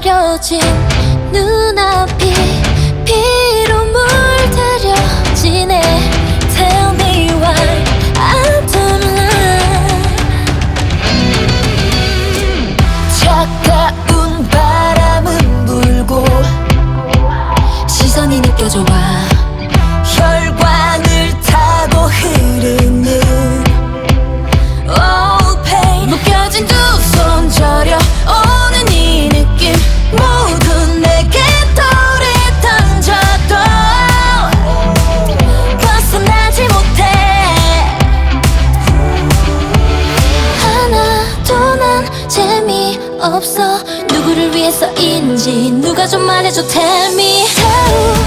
가려진 눈앞이 피로 물들여 지네 Tell me why I don't lie 차가운 바람은 불고 시선이 느껴져 와 없어. 누구를 위해서인지 누가 좀 말해줘. Tell me. 타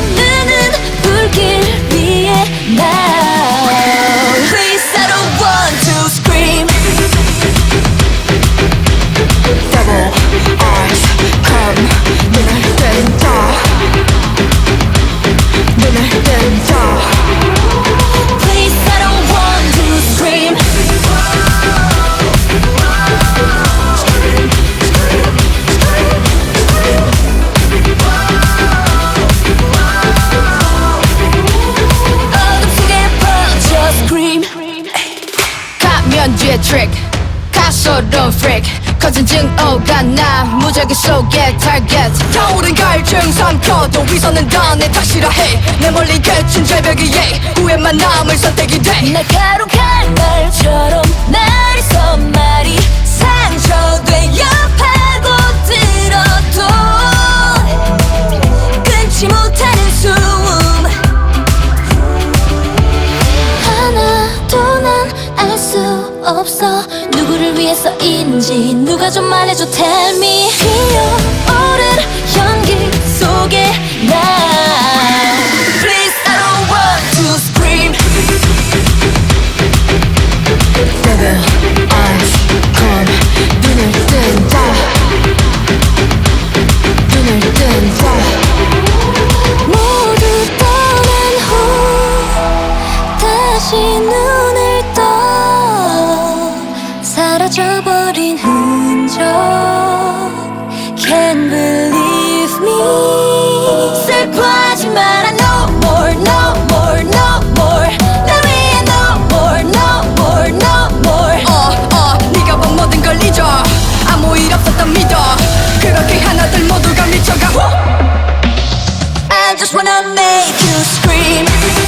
트릭 가소로운 freak. 커진 증오가 나 무작위 속에 target. 타오른 갈증 삼켜도 위선은 다내 탓이라 해내 멀리 그친 절벽 위에 후회만 남을 선택이 돼. 날카로운 없어 누구를 위해서인지 누가 좀 말해줘 Tell me 피어오른 연기 속에 나 Please I don't want to scream Double eyes come 눈을 뜬다 눈을 뜬다 모두 떠난 후 다시 눈 just wanna make you scream.